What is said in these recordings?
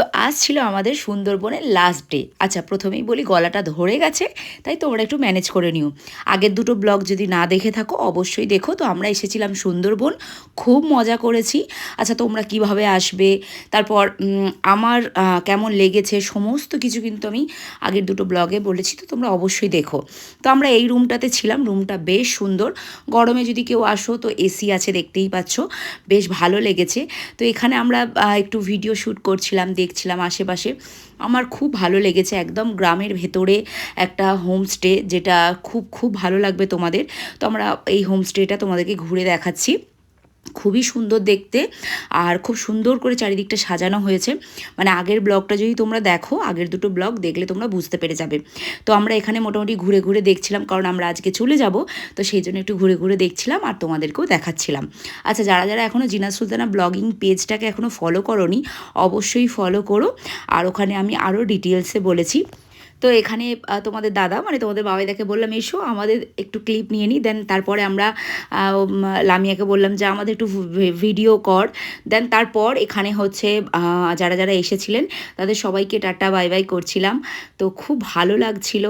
তো আজ ছিল আমাদের সুন্দরবনের লাস্ট ডে আচ্ছা প্রথমেই বলি, গলাটা ধরে গেছে, তাই তোমরা একটু ম্যানেজ করে নিও। আগের দুটো ব্লগ যদি না দেখে থাকো, অবশ্যই দেখো। তো আমরা এসেছিলাম সুন্দরবন, খুব মজা করেছি। আচ্ছা তোমরা কীভাবে আসবে? তারপর আমার কেমন লেগেছে? সমস্ত কিছু কিন্তু আমি আগের দুটো ব্লগে বলেছি, তো তোমরা অবশ্যই দেখো। তো আমরা এই রুমটাতে ছিলাম রুমটা বেশ সুন্দর। গরমে যদি কেউ আসো, তো এসি আছে দেখতেই পাচ্ছ, বেশ ভালো লেগেছে। তো এখানে আমরা একটু ভিডিও শ্যুট করছিলাম দেখছিলাম আশেপাশে। আমার খুব ভালো লেগেছে একদম গ্রামের ভেতরে একটা হোমস্টে যেটা খুব খুব ভালো লাগবে তোমাদের। তো আমরা এই হোমস্টেটা তোমাদেরকে ঘুরে দেখাচ্ছি। খুবই সুন্দর দেখতে আর খুব সুন্দর করে চারিদিকটা সাজানো হয়েছে। মানে আগের ব্লগটা যদি তোমরা দেখো, আগের দুটো ব্লগ দেখলে তোমরা বুঝতে পেরে যাবে। তো আমরা এখানে মোটামুটি ঘুরে ঘুরে দেখছিলাম, কারণ আমরা আজকে চলে যাব, তো সেই জন্য একটু ঘুরে ঘুরে দেখছিলাম আর তোমাদেরকেও দেখাচ্ছিলাম। আচ্ছা যারা যারা এখনও জিনা সুলতানা ব্লগিং পেজটাকে এখনও ফলো করনি, অবশ্যই ফলো করো। আর ওখানে আমি আরও ডিটেলসে বলেছি। তো এখানে তোমাদের দাদা মানে তোমাদের বাবাই বাবাইদাকে বললাম, এসো, আমাদের একটু ক্লিপ নিয়ে নিই দেন তারপরে আমরা লামিয়াকে বললাম যে, আমাদের একটু ভিডিও কর। দেন তারপর এখানে হচ্ছে যারা যারা এসেছিলেন, তাদের সবাইকে টাটা, বাই বাই করছিলাম। তো খুব ভালো লাগছিল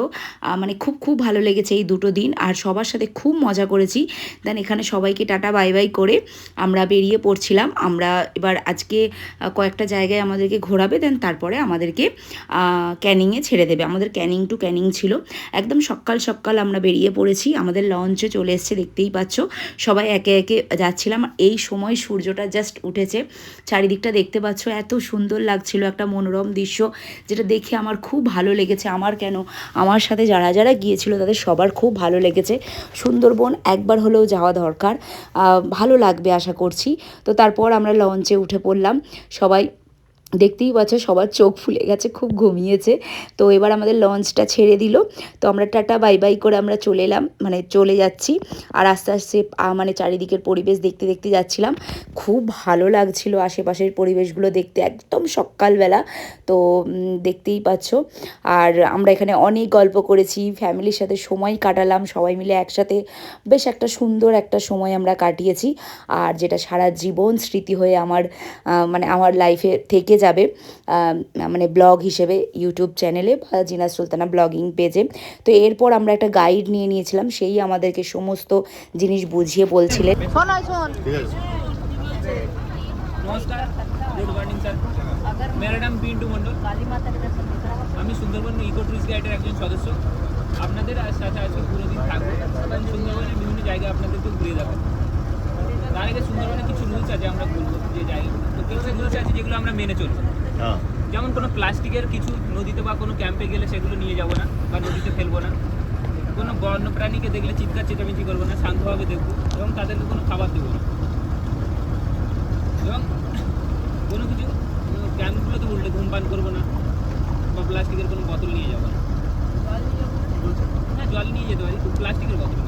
মানে খুব খুব ভালো লেগেছে এই দুটো দিন। আর সবার সাথে খুব মজা করেছি। দেন এখানে সবাইকে টাটা, বাই বাই করে আমরা বেরিয়ে পড়ছিলাম। আমরা এবার আজকে কয়েকটা জায়গায় আমাদেরকে ঘোরাবে। দেন তারপরে আমাদেরকে ক্যানিংয়ে ছেড়ে দেবে। আমাদের ক্যানিং টু ক্যানিং ছিল। একদম সকাল সকাল আমরা বেরিয়ে পড়েছি। আমাদের লঞ্চে চলে এসছে, দেখতেই পাচ্ছ। সবাই একে একে যাচ্ছিলাম। এই সময় সূর্যটা জাস্ট উঠেছে। চারিদিকটা দেখতে পাচ্ছ, এত সুন্দর লাগছিল একটা মনোরম দৃশ্য, যেটা দেখে আমার খুব ভালো লেগেছে। আমার কেন? আমার সাথে যারা যারা গিয়েছিল, তাদের সবার খুব ভালো লেগেছে। সুন্দরবন একবার হলেও যাওয়া দরকার। ভালো লাগবে আশা করছি। তো তারপর আমরা লঞ্চে উঠে পড়লাম। সবাই দেখতেই পাচ্ছ, সবার চোখ ফুলে গেছে, খুব ঘুমিয়েছে। তো এবার আমাদের লঞ্চটা ছেড়ে দিল। তো আমরা টাটা, বাই বাই করে আমরা চলে এলাম মানে চলে যাচ্ছি। আর আস্তে আস্তে মানে চারিদিকের পরিবেশ দেখতে দেখতে যাচ্ছিলাম। খুব ভালো লাগছিল আশেপাশের পরিবেশগুলো দেখতে, একদম সকালবেলা। তো দেখতেই পাচ্ছ। আর আমরা এখানে অনেক গল্প করেছি, ফ্যামিলির সাথে সময় কাটালাম, সবাই মিলে একসাথে বেশ একটা সুন্দর একটা সময় আমরা কাটিয়েছি। আর যেটা সারা জীবন স্মৃতি হয়ে আমার মানে আমার লাইফে থেকে যাবে আহ, মানে ব্লগ হিসেবে ইউটিউব চ্যানেলে বা জিনা সুলতানা ব্লগিং পেজে। তো এরপর আমরা একটা গাইড নিয়ে নিয়েছিলাম সেই আমাদেরকে সমস্ত জিনিস বুঝিয়ে বলছিলেন। শোন শোন। ঠিক আছে। নমস্কার গুড মর্নিং স্যার মেরা নাম পিন্টু মণ্ডল আমি সুন্দরবন ইকো ট্যুরিস্ট গাইডের একজন সদস্য। আপনাদের আর সাথে আজকে পুরো দিন থাকব। এবং সুন্দরবনের বিভিন্ন জায়গায় আপনাদেরকে ঘুরিয়ে দেবো তার আগে সুন্দরবনে কিছু রুলস আছে আমরা বলব যে জায়গাগুলো তো কিছু রুলস আছে যেগুলো আমরা মেনে চলবো হ্যাঁ। যেমন কোনো প্লাস্টিকের কিছু নদীতে বা কোনো ক্যাম্পে গেলে সেগুলো নিয়ে যাব না বা নদীতে ফেলব না। কোনো বন্য প্রাণীকে দেখলে চিৎকার চেঁচামেচি করব না শান্তভাবে দেখব এবং তাদেরকে কোনো খাবার দেবো না। এবং কোনো কিছু ক্যাম্পগুলোতে উল্টে ধূমপান করব না বা প্লাস্টিকের কোনো বোতল নিয়ে যাব না। হ্যাঁ জল নিয়ে যেতে পারি প্লাস্টিকের বোতল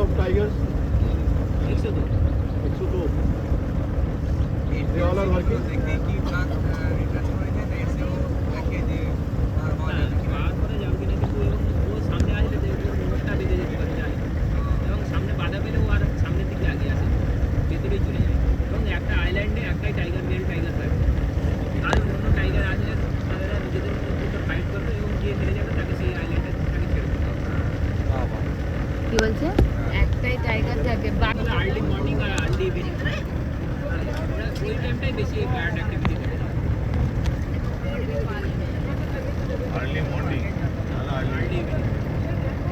of tigers एक सौ दो एक सौ दो ऑल आर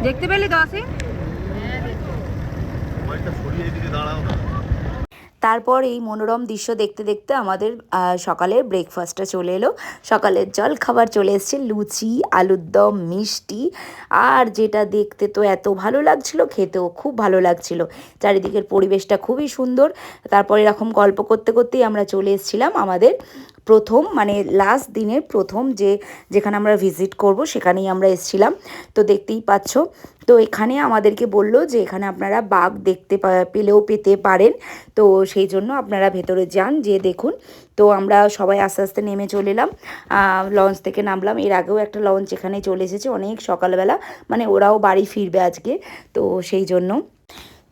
দেখতে তারপর এই মনোরম দৃশ্য দেখতে দেখতে আমাদের সকালের ব্রেকফাস্টটা চলে এলো। সকালের জল খাবার চলে এসছে, লুচি, আলুর দম, মিষ্টি। আর যেটা দেখতে তো এত ভালো লাগছিল, খেতেও খুব ভালো লাগছিল। চারিদিকের পরিবেশটা খুবই সুন্দর। তারপর এরকম গল্প করতে করতেই আমরা চলে এসেছিলাম আমাদের প্রথম মানে লাস্ট দিনের প্রথম যে, যেখানে আমরা ভিজিট করব, সেখানেই আমরা এসেছিলাম। তো দেখতেই পাচ্ছ, তো এখানে আমাদেরকে বলল যে, এখানে আপনারা বাঘ দেখতে পেলেও পেতে পারেন। তো সেই জন্য আপনারা ভেতরে যান যে দেখুন। তো আমরা সবাই আস্তে আস্তে নেমে চলে এলাম। লঞ্চ থেকে নামলাম। এর আগেও একটা লঞ্চ এখানে চলে এসেছে অনেক সকালবেলা। মানে ওরাও বাড়ি ফিরবে আজকে। তো সেই জন্য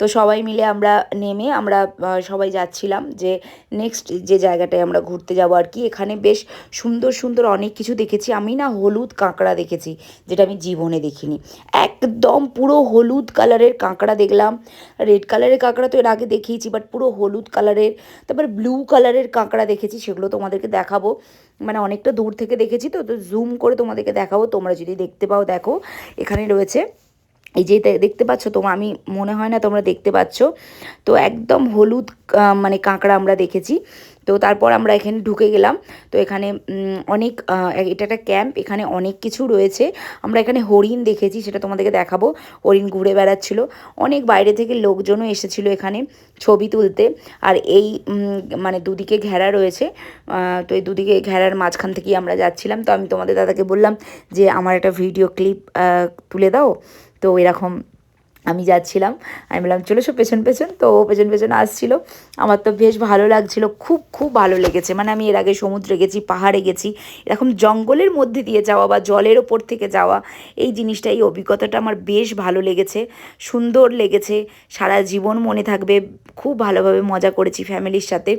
তো সবাই মিলে আমরা নেমে আমরা সবাই যাচ্ছিলাম যে নেক্সট যে জায়গাটায় আমরা ঘুরতে যাব আর কি, এখানে বেশ সুন্দর সুন্দর অনেক কিছু দেখেছি। আমি না হলুদ কাঁকড়া দেখেছি, যেটা আমি জীবনে দেখিনি। একদম পুরো হলুদ কালারের কাঁকড়া দেখলাম। রেড কালারের কাঁকড়া তো এর আগে দেখিয়েছি বাট পুরো হলুদ কালারের, তারপর ব্লু কালারের কাঁকড়া দেখেছি, সেগুলো তোমাদেরকে দেখাবো। মানে অনেকটা দূর থেকে দেখেছি তো তো জুম করে তোমাদেরকে দেখাবো। তোমরা যদি দেখতে পাও, দেখো। এখানে রয়েছে এই যে দেখতে পাচ্ছ তোমরা আমি মনে হয় না তোমরা দেখতে পাচ্ছ। তো একদম হলুদ মানে কাঁকড়া আমরা দেখেছি। তো তারপর আমরা এখানে ঢুকে গেলাম। তো এখানে অনেক এটা একটা ক্যাম্প। এখানে অনেক কিছু রয়েছে। আমরা এখানে হরিণ দেখেছি, সেটা তোমাদেরকে দেখাবো। হরিণ ঘুরে বেড়াচ্ছিল। অনেক বাইরে থেকে লোকজনও এসেছিল এখানে ছবি তুলতে। আর এই মানে দুদিকে ঘেরা রয়েছে। তো এই দুদিকে ঘেরার মাঝখান থেকেই আমরা যাচ্ছিলাম। তো আমি তোমাদের দাদাকে বললাম যে, আমার একটা ভিডিও ক্লিপ তুলে দাও। তো এরকম আমি যাচ্ছিলাম। আমি বললাম, চলে এসো পেছন পেছন। তো ও পেছন পেছন আসছিল। আমার তো বেশ ভালো লাগছিল, খুব খুব ভালো লেগেছে। মানে আমি এর আগে সমুদ্রে গেছি, পাহাড়ে গেছি, এরকম জঙ্গলের মধ্যে দিয়ে যাওয়া বা জলের ওপর থেকে যাওয়া, এই জিনিসটা এই অভিজ্ঞতাটা আমার বেশ ভালো লেগেছে, সুন্দর লেগেছে, সারা জীবন মনে থাকবে, খুব ভালোভাবে মজা করেছি ফ্যামিলির সাথে।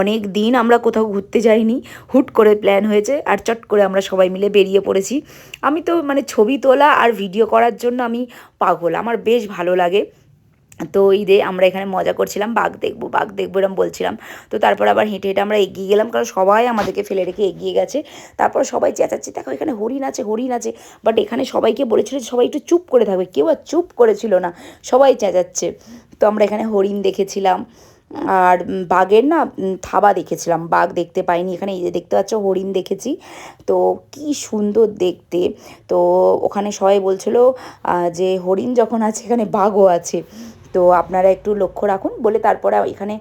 অনেক দিন আমরা কোথাও ঘুরতে যাইনি, হুট করে প্ল্যান হয়েছে, আর চট করে আমরা সবাই মিলে বেরিয়ে পড়েছি। আমি তো মানে ছবি তোলা আর ভিডিও করার জন্য আমি পাগল, আমার বেশ ভালো লাগে। তো ঈদে আমরা এখানে মজা করছিলাম, বাঘ দেখব বাঘ দেখব এরম বলছিলাম। তো তারপর আবার হেঁটে হেঁটে আমরা এগিয়ে গেলাম, কারণ সবাই আমাদেরকে ফেলে রেখে এগিয়ে গেছে। তারপর সবাই চেঁচাচ্ছে, দেখো, এখানে হরিণ আছে হরিণ আছে। বাট এখানে সবাইকে বলেছিল যে, সবাই একটু চুপ করে থাকবে। কেউ আর চুপ করেছিল না, সবাই চেঁচাচ্ছে। তো আমরা এখানে হরিণ দেখেছিলাম। আর বাঘের না থাবা দেখেছিলাম। বাঘ দেখতে পাইনি। এখানে এই যে দেখতে পাচ্ছ, হরিণ দেখেছি। তো কি সুন্দর দেখতে। তো ওখানে সবাই বলছিল যে হরিণ যখন আছে, এখানে বাঘও আছে। তো আপনারা একটু লক্ষ্য রাখুন। বলে তারপরে এখানে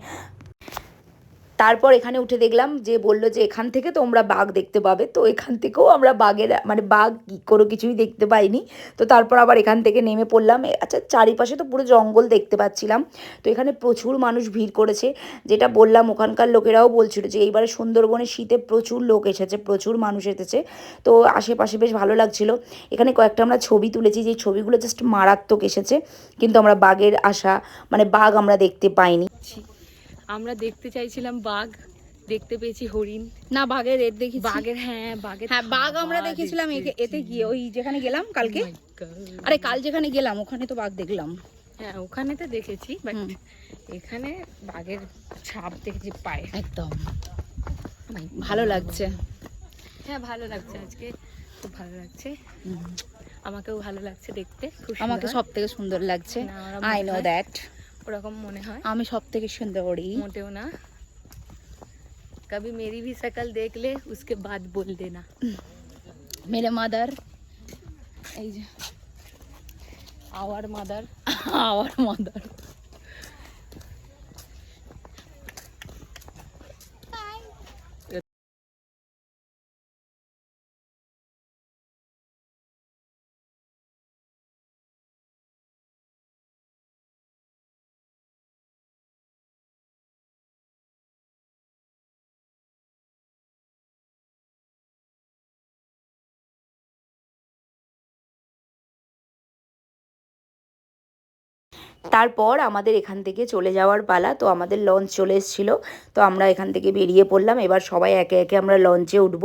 তারপর এখানে উঠে দেখলাম যে বলল যে এখান থেকে তোমরা বাঘ দেখতে পাবে। তো এখান থেকেও আমরা বাঘের মানে বাঘ কোনো কিছুই দেখতে পাইনি। তো তারপর আবার এখান থেকে নেমে পড়লাম। আচ্ছা চারিপাশে তো পুরো জঙ্গল দেখতে পাচ্ছিলাম। তো এখানে প্রচুর মানুষ ভিড় করেছে। যেটা বললাম, ওখানকার লোকেরাও বলছিল যে এইবারে সুন্দরবনে শীতে প্রচুর লোক এসেছে, প্রচুর মানুষ এসেছে। তো আশেপাশে বেশ ভালো লাগছিল। এখানে কয়েকটা আমরা ছবি তুলেছি। যে ছবিগুলো জাস্ট মারাত্মক এসেছে। কিন্তু আমরা বাঘের আশা মানে বাঘ আমরা দেখতে পাইনি। আমরা দেখতে চাইছিলাম বাঘ দেখতে পেয়েছি হরিণ। না বাঘের রেট দেখি বাঘের হ্যাঁ বাঘের হ্যাঁ বাঘ আমরা দেখেছিলাম এতে গিয়ে। ওই যেখানে গেলাম কালকে। Oh. আরে কাল যেখানে গেলাম ওখানে তো বাঘ দেখলাম। হ্যাঁ ওখানে তো দেখেছি বাট এখানে বাঘের ছাপ দেখেছি পায়ে। একদম। ভালো লাগছে। হ্যাঁ ভালো লাগছে আজকে। খুব ভালো লাগছে। আমাকেও ভালো লাগছে দেখতে। আমাকে সব থেকে সুন্দর লাগছে। আই নো দ্যাট ওরকম মনে হয় আমি সব থেকে সুন্দর করি मोटे ना कभी मेरी भी शक्ल देख ले उसके बाद बोल देना মেরে মাদার এই যে आवर मदर আওয়ার মাদার তারপর আমাদের এখান থেকে চলে যাওয়ার পালা, তো আমাদের লঞ্চ চলে এসেছিল। তো আমরা এখান থেকে বেরিয়ে পড়লাম, এবার সবাই একে একে আমরা লঞ্চে উঠব।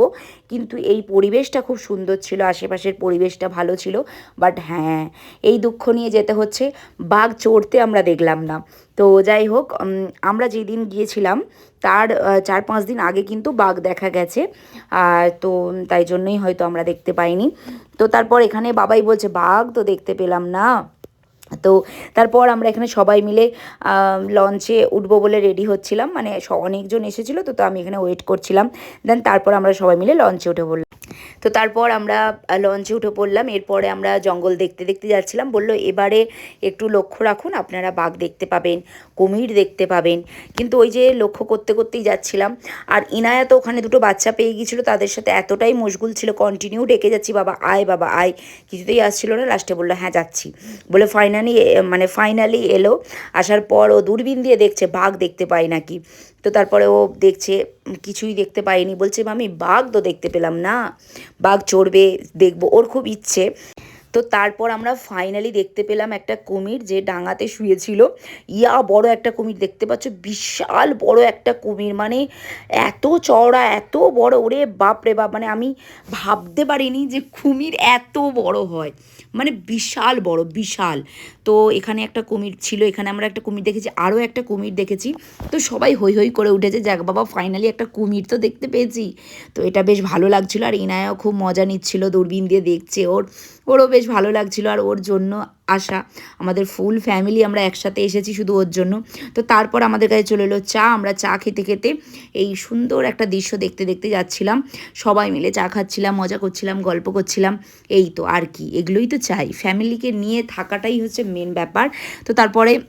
কিন্তু এই পরিবেশটা খুব সুন্দর ছিল, আশেপাশের পরিবেশটা ভালো ছিল। বাট হ্যাঁ এই দুঃখ নিয়ে যেতে হচ্ছে, বাঘ চড়তে আমরা দেখলাম না। তো যাই হোক আমরা যেদিন গিয়েছিলাম, তার চার পাঁচ দিন আগে কিন্তু বাঘ দেখা গেছে। আর তো তাই জন্যই হয়তো আমরা দেখতে পাইনি। তো তারপর এখানে বাবাই বলছে, বাঘ তো দেখতে পেলাম না। তো তারপর আমরা এখানে সবাই মিলে লঞ্চে উঠবো বলে রেডি হচ্ছিলাম। মানে অনেকজন এসেছিল, তো তো আমি এখানে ওয়েট করছিলাম। দেন তারপর আমরা সবাই মিলে লঞ্চে উঠে পড়লাম। তো তারপর আমরা লঞ্চে উঠে পড়লাম। এরপরে আমরা জঙ্গল দেখতে দেখতে যাচ্ছিলাম। বলল, এবারে একটু লক্ষ্য রাখুন, আপনারা বাঘ দেখতে পাবেন, কুমির দেখতে পাবেন। কিন্তু ওই যে লক্ষ্য করতে করতেই যাচ্ছিলাম। আর ইনায়া তো ওখানে দুটো বাচ্চা পেয়ে গিয়েছিল, তাদের সাথে এতটাই মশগুল ছিল কন্টিনিউ ডেকে যাচ্ছি, বাবা, আয় বাবা, আয়। কিছুতেই আসছিল না। লাস্টে বলল হ্যাঁ যাচ্ছি। বলে ফাইনালি মানে ফাইনালি এলো। আসার পর ও দূরবীন দিয়ে দেখছে, বাঘ দেখতে পাই নাকি? তো তারপরে ও দেখছে কিছুই দেখতে পাইনি। বলছে, মামি, বাঘ তো দেখতে পেলাম না। বাঘ চড়বে, দেখব। ওর খুব ইচ্ছে। তো তারপর আমরা ফাইনালি দেখতে পেলাম একটা কুমির যে ডাঙাতে শুয়েছিল। ইয়া বড় একটা কুমির দেখতে পাচ্ছ, বিশাল বড় একটা কুমির। মানে এত চওড়া, এত বড়, ওরে বাপ রে বাপ। মানে আমি ভাবতে পারিনি যে কুমির এত বড় হয়। মানে বিশাল বড়, বিশাল। তো এখানে একটা কুমির ছিল, এখানে আমরা একটা কুমির দেখেছি, আরও একটা কুমির দেখেছি। তো সবাই হই হৈ করে উঠেছে, যাক বাবা ফাইনালি একটা কুমির তো দেখতে পেয়েছি। তো এটা বেশ ভালো লাগছিল, আর ইনায়াও খুব মজা নিচ্ছিল, দূরবীন দিয়ে দেখছে ওর। ওরও বেশ ভালো লাগছিল আর ওর জন্য আসা। আমাদের ফুল ফ্যামিলি আমরা একসাথে এসেছি শুধু ওর জন্য। তো তারপর আমাদের কাছে চলে এলো চা। আমরা চা খেতে খেতে এই সুন্দর একটা দৃশ্য দেখতে দেখতে যাচ্ছিলাম। সবাই মিলে চা খাচ্ছিলাম, মজা করছিলাম, গল্প করছিলাম। এই তো আর কি, এগুলোই তো চাই। ফ্যামিলিকে নিয়ে থাকাটাই হচ্ছে মেন ব্যাপার। তো তারপরে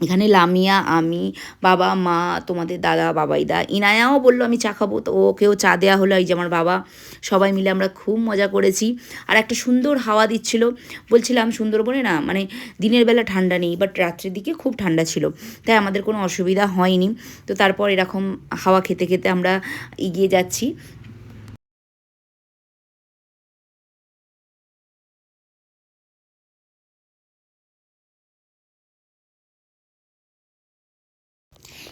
এখানে লামিয়া, আমি, বাবা, মা, তোমাদের দাদা, বাবাইদা, ইনায়াও বলল, আমি চা খাব। তো ওকেও চা দেওয়া হলো, এই যে আমার বাবা, সবাই মিলে আমরা খুব মজা করেছি। আর একটা সুন্দর হাওয়া দিচ্ছিল। বলছিলাম, সুন্দরবনে না মানে দিনের বেলা ঠান্ডা নেই বাট রাত্রের দিকে খুব ঠান্ডা ছিল। তাই আমাদের কোনো অসুবিধা হয়নি। তো তারপর এরকম হাওয়া খেতে খেতে আমরা এগিয়ে যাচ্ছি।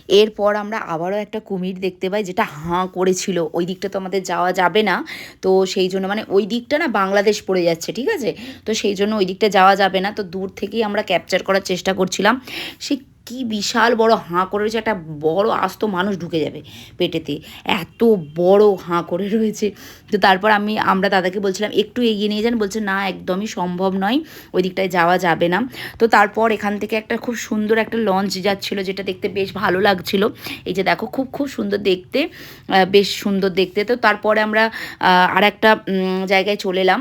এরপর আমরা আবারও একটা কুমির দেখতে পাই, যেটা হাঁ করেছিল। ওই দিকটা তো আমাদের যাওয়া যাবে না। তো সেই জন্য মানে ওই দিকটা না বাংলাদেশ পড়ে যাচ্ছে, ঠিক আছে? তো সেই জন্য ওই দিকটা যাওয়া যাবে না। তো দূর থেকেই আমরা ক্যাপচার করার চেষ্টা করছিলাম। সে কি বিশাল বড় হাঁ করে রয়েছে, একটা বড় আস্ত মানুষ ঢুকে যাবে পেটেতে। এত বড় হাঁ করে রয়েছে। তো তারপর আমি, আমরা দাদাকে বলছিলাম, একটু এগিয়ে নিয়ে যান। বলছে, না, একদমই সম্ভব নয়, ওই দিকটায় যাওয়া যাবে না। তো তারপর এখান থেকে একটা খুব সুন্দর একটা লঞ্চ যাচ্ছিল, যেটা দেখতে বেশ ভালো লাগছিল। এই যে দেখো, খুব খুব সুন্দর দেখতে বেশ সুন্দর দেখতে। তো তারপরে আমরা আর একটা জায়গায় চলে এলাম।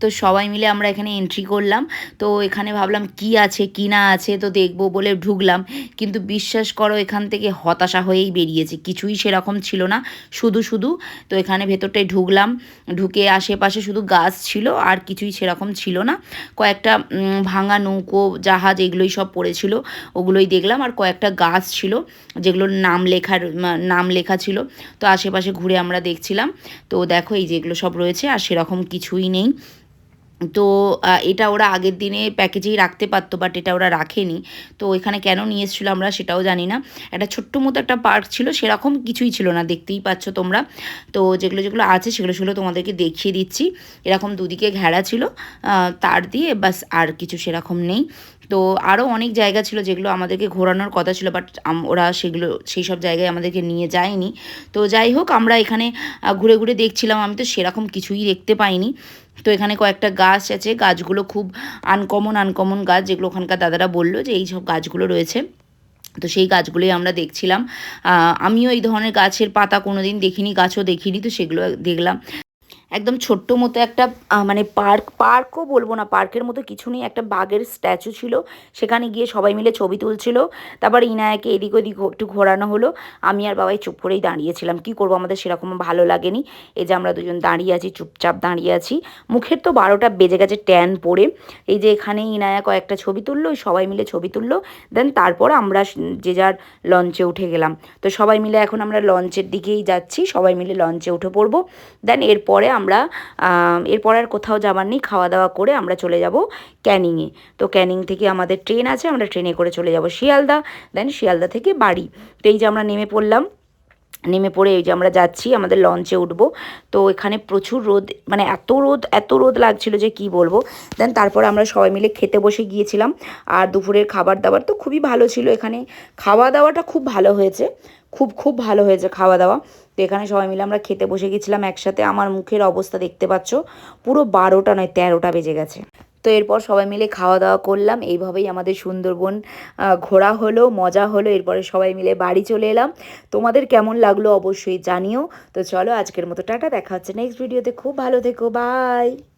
তো সবাই মিলে আমরা এখানে এন্ট্রি করলাম। তো এখানে ভাবলাম কি আছে, কি না আছে, তো দেখব বলে ঢুকলাম। কিন্তু বিশ্বাস করো, এখান থেকে হতাশা হয়েই বেরিয়েছে। কিছুই সেরকম ছিল না, শুধু শুধু। তো এখানে ভেতরটায় ঢুকলাম। ঢুকে আশেপাশে শুধু গাছ ছিল, আর কিছুই সেরকম ছিল না। কয়েকটা ভাঙা নৌকো, জাহাজ এগুলোই সব পড়েছিল। ওগুলোই দেখলাম। আর কয়েকটা গাছ ছিল, যেগুলোর নাম লেখার নাম লেখা ছিল। তো আশেপাশে ঘুরে আমরা দেখছিলাম। তো দেখো এই যেগুলো সব রয়েছে, আর সেরকম কিছুই নেই। তো এটা ওরা আগের দিনে প্যাকেজেই রাখতে পারতো বাট এটা ওরা রাখেনি। তো এখানে কেন নিয়ে এসেছিল আমরা সেটাও জানি না। একটা ছোট্ট মতো একটা পার্ক ছিল, সেরকম কিছুই ছিল না, দেখতেই পাচ্ছ তোমরা। তো যেগুলো যেগুলো আছে, সেগুলো সেগুলো তোমাদেরকে দেখিয়ে দিচ্ছি। এরকম দুদিকে ঘেরা ছিল তার দিয়ে বাস আর কিছু সেরকম নেই। তো আরও অনেক জায়গা ছিল যেগুলো আমাদেরকে ঘোরানোর কথা ছিল বাট ওরা সেগুলো, সেই সব জায়গায় আমাদেরকে নিয়ে যায়নি। তো যাই হোক, আমরা এখানে ঘুরে ঘুরে দেখছিলাম, আমি তো সেরকম কিছুই দেখতে পাইনি। তো এখানে কয়েকটা গাছ আছে, গাছগুলো খুব আনকমন আনকমন গাছ যেগুলো ওখানকার দাদারা বলল যে এই সব গাছগুলো রয়েছে। তো সেই গাছগুলোই আমরা দেখছিলাম। আমিও এই ধরনের গাছের পাতা কোনোদিন দেখিনি, গাছও দেখিনি, তো সেগুলো দেখলাম। একদম ছোট্ট মতো একটা মানে পার্ক, পার্কও বলব না, পার্কের মতো কিছু নেই, একটা বাঘের স্ট্যাচু ছিল। সেখানে গিয়ে সবাই মিলে ছবি তুলছিল। তারপর ইনায়াকে এদিক ওদিক একটু ঘোরানো হলো। আমি আর বাবাই চুপ করেই দাঁড়িয়েছিলাম। কি করব? আমাদের সেরকম ভালো লাগেনি। এই যে আমরা দুজন দাঁড়িয়ে আছি, চুপচাপ দাঁড়িয়ে আছি। মুখের তো বারোটা বেজে গেছে ট্যান পড়ে। এই যে এখানে ইনায়া কয়েকটা ছবি তুললো, সবাই মিলে ছবি তুললো। দেন তারপর আমরা যে যার লঞ্চে উঠে গেলাম। তো সবাই মিলে এখন আমরা লঞ্চের দিকেই যাচ্ছি। সবাই মিলে লঞ্চে উঠে পড়ব। দেন এরপরে আমরা এরপর আর কোথাও যাবার নেই। খাওয়া দাওয়া করে আমরা চলে যাব ক্যানিংয়ে। তো ক্যানিং থেকে আমাদের ট্রেন আছে, আমরা ট্রেনে করে চলে যাব শিয়ালদা, দেন শিয়ালদা থেকে বাড়ি। তো এই যে আমরা নেমে পড়লাম নেমে পড়ে এই যে আমরা যাচ্ছি, আমাদের লঞ্চে উঠবো। তো এখানে প্রচুর রোদ মানে এত রোদ এত রোদ লাগছিল যে কি বলব। দেন তারপর আমরা সবাই মিলে খেতে বসে গিয়েছিলাম। আর দুপুরের খাবার দাবার তো খুবই ভালো ছিল এখানে। খাওয়া দাওয়াটা খুব ভালো হয়েছে। খুব খুব ভালো হয়েছে খাওয়া দাওয়া তো এখানে সবাই মিলে আমরা খেতে বসে গেছিলাম একসাথে। আমার মুখের অবস্থা দেখতে পাচ্ছ, পুরো বারোটা নয়, তেরোটা বেজে গেছে। তো এরপর সবাই মিলে খাওয়া দাওয়া করলাম। এইভাবেই আমাদের সুন্দরবন ঘোরা হলো, মজা হলো। এরপরে সবাই মিলে বাড়ি চলে এলাম। তোমাদের কেমন লাগল অবশ্যই জানিও। তো চলো আজকের মতো টাটা, দেখা হচ্ছে নেক্সট ভিডিওতে খুব ভালো থেকো বাই